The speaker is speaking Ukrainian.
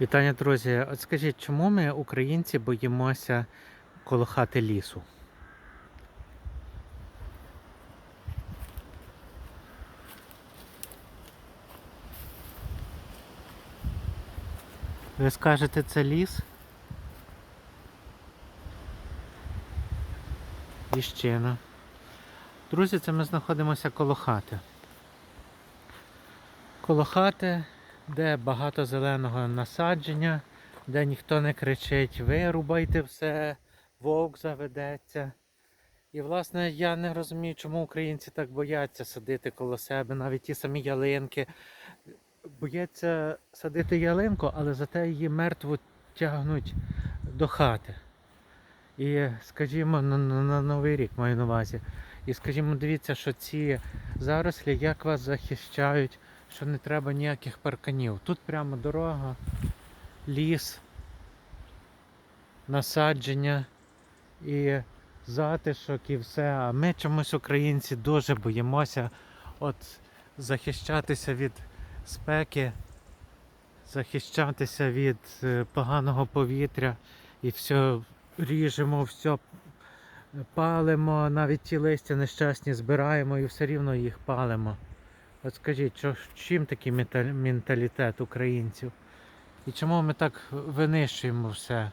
Вітання, друзі. От скажіть, чому ми, українці, боїмося коло хати лісу? Ви скажете, це ліс? Ліщина. Друзі, це ми знаходимося коло хати. Коло хати, де багато зеленого насадження, де ніхто не кричить, вирубайте все, вовк заведеться. І, власне, я не розумію, чому українці так бояться садити коло себе, навіть ті самі ялинки. Бояться садити ялинку, але зате її мертву тягнуть до хати. І, скажімо, на, на, на Новий рік маю на увазі. І скажімо, дивіться, що ці зарослі як вас захищають, що не треба ніяких парканів. Тут прямо дорога, ліс, насадження і затишок і все. А ми чомусь, українці, дуже боїмося от захищатися від спеки, захищатися від е, поганого повітря і все ріжемо, все палимо, навіть ті листя нещасні збираємо і все рівно їх палимо. От скажіть, що, чим такий менталітет українців? І чому ми так винищуємо все?